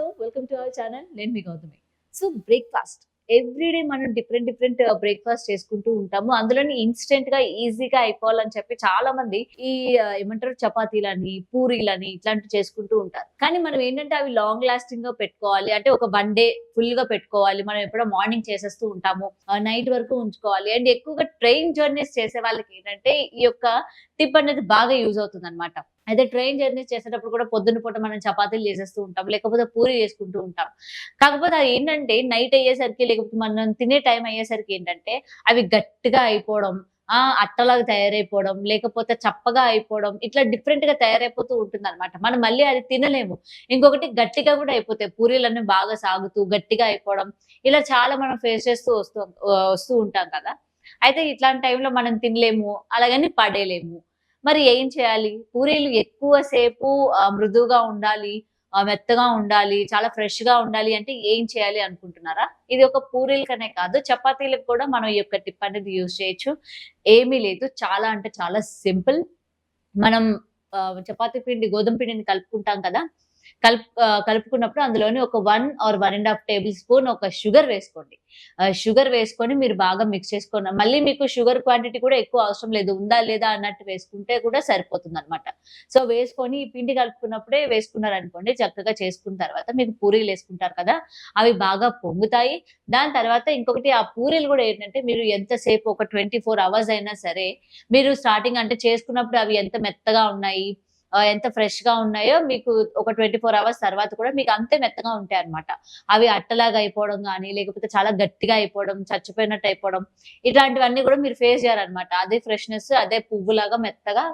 Hello welcome to our channel. నేను మీ Gautami. So breakfast. Everyday మనం డిఫరెంట్ డిఫరెంట్ బ్రేక్ఫాస్ట్ చేసుకుంటూ ఉంటాము. అందులోని ఇన్స్టెంట్గా ఈజీగా అయిపోవాలని చెప్పి చాలా మంది ఈ ఏమంటారు చపాతీలని పూరీలని ఇట్లాంటివి చేసుకుంటూ ఉంటారు. కానీ మనం ఏంటంటే అవి లాంగ్ లాస్టింగ్గా పెట్టుకోవాలి. అంటే ఒక వన్ డే ఫుల్గా పెట్టుకోవాలి. మనం ఎప్పుడో మార్నింగ్ చేసేస్తూ ఉంటాము. నైట్ వరకు ఉంచుకోవాలి. అండ్ ఎక్కువగా ట్రైన్ జర్నీస్ చేసే వాళ్ళకి ఏంటంటే ఈ యొక్క టిప్ అనేది బాగా యూజ్ అవుతుంది అనమాట అయితే ట్రైన్ జర్నీ చేసేటప్పుడు కూడా పొద్దున్న పూట మనం చపాతీలు చేసేస్తూ ఉంటాం లేకపోతే పూరి చేసుకుంటూ ఉంటాం. కాకపోతే అది ఏంటంటే నైట్ అయ్యేసరికి లేకపోతే మనం తినే టైం అయ్యేసరికి ఏంటంటే అవి గట్టిగా అయిపోవడం ఆ అట్టలాగా తయారైపోవడం లేకపోతే చప్పగా అయిపోవడం ఇట్లా డిఫరెంట్గా తయారైపోతూ ఉంటుంది అనమాట మనం మళ్ళీ అది తినలేము. ఇంకొకటి గట్టిగా కూడా అయిపోతాయి. పూరీలన్నీ బాగా సాగుతూ గట్టిగా అయిపోవడం ఇలా చాలా మనం ఫేస్ చేస్తూ వస్తూ వస్తూ ఉంటాం కదా. అయితే ఇట్లాంటి టైంలో మనం తినలేము అలాగని పడేయలేము. మరి ఏం చేయాలి? పూరీలు ఎక్కువ సేపు మృదువుగా ఉండాలి మెత్తగా ఉండాలి చాలా ఫ్రెష్గా ఉండాలి అంటే ఏం చేయాలి అనుకుంటున్నారా? ఇది ఒక పూరీలకనే కాదు చపాతీలకు కూడా మనం ఈ యొక్క టిప్ అనేది యూజ్ చేయొచ్చు. ఏమీ లేదు చాలా అంటే చాలా సింపుల్. మనం చపాతీ పిండి గోధుమ పిండిని కలుపుకుంటాం కదా కలుపు కలుపుకున్నప్పుడు అందులోని ఒక one or one and half tablespoon ఒక షుగర్ వేసుకోండి. షుగర్ వేసుకొని మీరు బాగా మిక్స్ చేసుకోండి. మళ్ళీ మీకు షుగర్ క్వాంటిటీ కూడా ఎక్కువ అవసరం లేదు ఉందా లేదా అన్నట్టు వేసుకుంటే కూడా సరిపోతుంది అనమాట సో వేసుకొని ఈ పిండి కలుపుకున్నప్పుడే వేసుకున్నారు అనుకోండి చక్కగా చేసుకున్న తర్వాత మీకు పూరీలు వేసుకుంటారు కదా అవి బాగా పొంగుతాయి. దాని తర్వాత ఇంకొకటి ఆ పూరీలు కూడా ఏంటంటే మీరు ఎంతసేపు ఒక ట్వంటీ ఫోర్ అవర్స్ అయినా సరే మీరు స్టార్టింగ్ అంటే చేసుకున్నప్పుడు అవి ఎంత మెత్తగా ఉన్నాయి ఎంత ఫ్రెష్గా ఉన్నాయో మీకు ఒక ట్వంటీ ఫోర్ అవర్స్ తర్వాత కూడా మీకు అంతే మెత్తగా ఉంటాయి అన్నమాట. అవి అట్టలాగా అయిపోవడం కానీ లేకపోతే చాలా గట్టిగా అయిపోవడం చచ్చిపోయినట్టు అయిపోవడం ఇట్లాంటివన్నీ కూడా మీరు ఫేస్ చేయాలన్నమాట. అదే ఫ్రెష్నెస్ అదే పువ్వులాగా మెత్తగా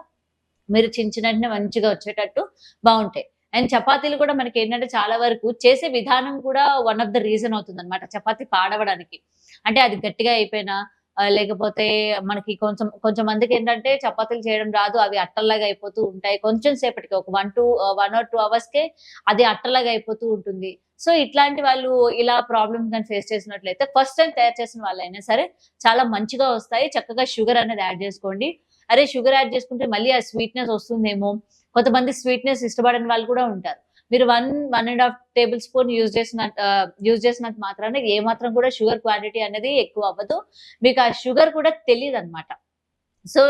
మీరు చించినట్టునే మంచిగా వచ్చేటట్టు బాగుంటాయి. అండ్ చపాతీలు కూడా మనకి ఏంటంటే చాలా వరకు చేసే విధానం కూడా వన్ ఆఫ్ ద రీజన్ అవుతుంది అనమాట చపాతీ పాడవడానికి. అంటే అది గట్టిగా అయిపోయినా లేకపోతే మనకి కొంచెం కొంచెం మందికి ఏంటంటే చపాతీలు చేయడం రాదు అవి అట్టల్లాగా అయిపోతూ ఉంటాయి. కొంచెం సేపటికి ఒక one two one or two అవర్స్కే అది అట్టలాగా అయిపోతూ ఉంటుంది. సో ఇట్లాంటి వాళ్ళు ఇలా ప్రాబ్లమ్స్ కానీ ఫేస్ చేసినట్లయితే ఫస్ట్ టైం తయారు చేసిన వాళ్ళైనా సరే చాలా మంచిగా వస్తాయి. చక్కగా షుగర్ అనేది యాడ్ చేసుకోండి. అరే షుగర్ యాడ్ చేసుకుంటే మళ్ళీ ఆ స్వీట్నెస్ వస్తుందేమో. కొంతమంది స్వీట్నెస్ ఇష్టపడని వాళ్ళు కూడా ఉంటారు. మీరు one one and half tablespoon use చేసిన యూజ్ చేసినంత మాత్రాన ఏ మాత్రం కూడా షుగర్ క్వాంటిటీ అనేది ఎక్కువ అవ్వదు. మీకు ఆ షుగర్ కూడా తెలియదు అనమాట సో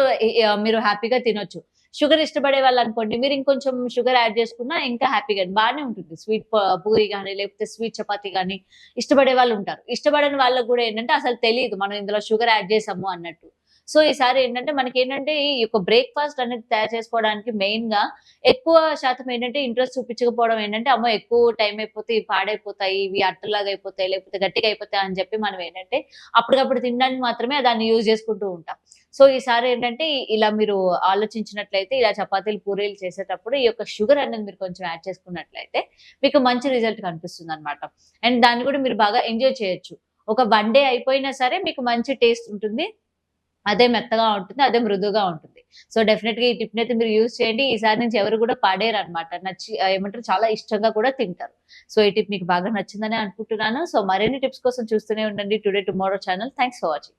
మీరు హ్యాపీగా తినొచ్చు. షుగర్ ఇష్టపడే వాళ్ళు అనుకోండి మీరు ఇంకొంచెం షుగర్ యాడ్ చేసుకున్నా ఇంకా హ్యాపీగా బాగానే ఉంటుంది. స్వీట్ పూరి కానీ లేకపోతే స్వీట్ చపాతీ కానీ ఇష్టపడే వాళ్ళు ఉంటారు. ఇష్టపడని వాళ్ళకు కూడా ఏంటంటే అసలు తెలియదు మనం ఇందులో షుగర్ యాడ్ చేసాము అన్నట్టు. సో ఈసారి ఏంటంటే మనకి ఏంటంటే ఈ యొక్క బ్రేక్ఫాస్ట్ అనేది తయారు చేసుకోవడానికి మెయిన్గా ఎక్కువ శాతం ఏంటంటే ఇంట్రెస్ట్ చూపించకపోవడం ఏంటంటే అమ్మో ఎక్కువ టైం అయిపోతే ఇవి పాడైపోతాయి ఇవి అట్టలాగా అయిపోతాయి లేకపోతే గట్టిగా అయిపోతాయి అని చెప్పి మనం ఏంటంటే అప్పటికప్పుడు తినడానికి మాత్రమే దాన్ని యూజ్ చేసుకుంటూ ఉంటాం. సో ఈసారి ఏంటంటే ఇలా మీరు ఆలోచించినట్లయితే ఇలా చపాతీలు పూరీలు చేసేటప్పుడు ఈ యొక్క షుగర్ అనేది మీరు కొంచెం యాడ్ చేసుకున్నట్లయితే మీకు మంచి రిజల్ట్ కనిపిస్తుంది అనమాట అండ్ దాన్ని కూడా మీరు బాగా ఎంజాయ్ చేయొచ్చు. ఒక వన్ డే అయిపోయినా సరే మీకు మంచి టేస్ట్ ఉంటుంది. అదే మెత్తగా ఉంటుంది అదే మృదుగా ఉంటుంది. సో డెఫినెట్గా ఈ టిప్ అయితే మీరు యూజ్ చేయండి. ఈసారి నుంచి ఎవరు కూడా పాడేరు అనమాట నచ్చి ఏమంటారు చాలా ఇష్టంగా కూడా తింటారు. సో ఈ టిప్ మీకు బాగా నచ్చిందని అనుకుంటున్నాను. సో మరిన్ని టిప్స్ కోసం చూస్తూనే ఉండండి. Today tomorrow channel thanks for watching